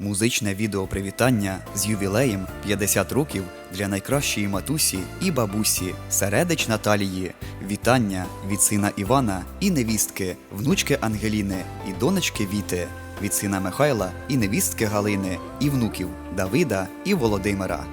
Музичне відео привітання з ювілеєм 50 років для найкращої матусі і бабусі Середич Наталії. Вітання від сина Івана і невістки, внучки Ангеліни і донечки Віти, від сина Михайла і невістки Галини, і внуків Давида і Володимира.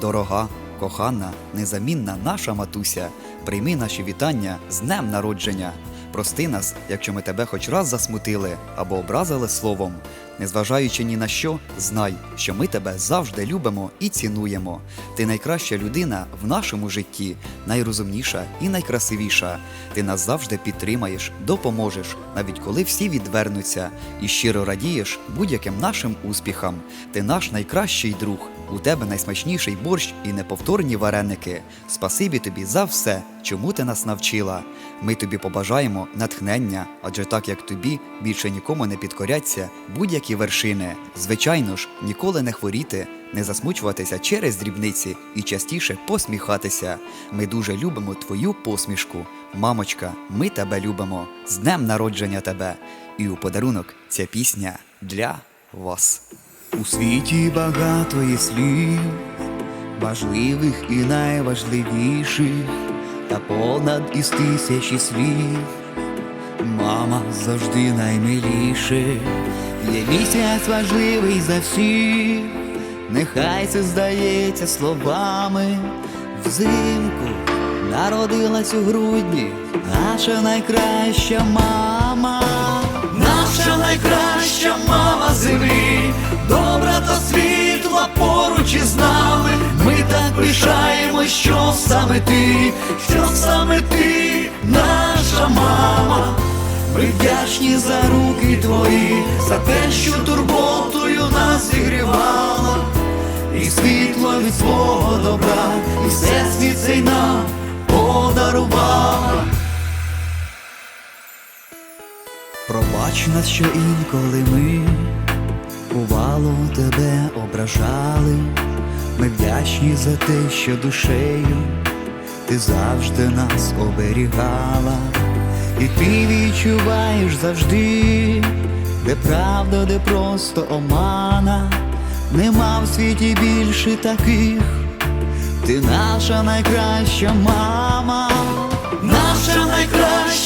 Дорога, кохана, незамінна наша матуся, прийми наші вітання з днем народження. Прости нас, якщо ми тебе хоч раз засмутили або образили словом. Незважаючи ні на що, знай, що ми тебе завжди любимо і цінуємо. Ти найкраща людина в нашому житті, найрозумніша і найкрасивіша. Ти нас завжди підтримаєш, допоможеш, навіть коли всі відвернуться, і щиро радієш будь-яким нашим успіхам. Ти наш найкращий друг. У тебе найсмачніший борщ і неповторні вареники. Спасибі тобі за все, чому ти нас навчила. Ми тобі побажаємо натхнення, адже так як тобі більше нікому не підкоряться будь-які вершини. Звичайно ж, ніколи не хворіти, не засмучуватися через дрібниці і частіше посміхатися. Ми дуже любимо твою посмішку. Мамочка, ми тебе любимо. З днем народження тебе! І у подарунок ця пісня для вас. У світі багато є слів, важливих і найважливіших, та понад із тисячі слів. Мама завжди наймиліше, є місяць важливий за всіх, нехай це здається словами. Взимку народилась у грудні наша найкраща мама, наша найкраща мама землі, із нами. Ми так пишаємось, що саме ти, що саме ти, наша мама. Ми вдячні за руки твої, за те, що турботою нас зігрівала, і світло від свого добра, і все світ цей нам подарувала. Пробач нас, що інколи ми ображали. Ми вдячні за те, що душею ти завжди нас оберігала, і ти відчуваєш завжди, де правда, де просто омана, нема в світі більше таких. Ти наша найкраща мама, наша найкраща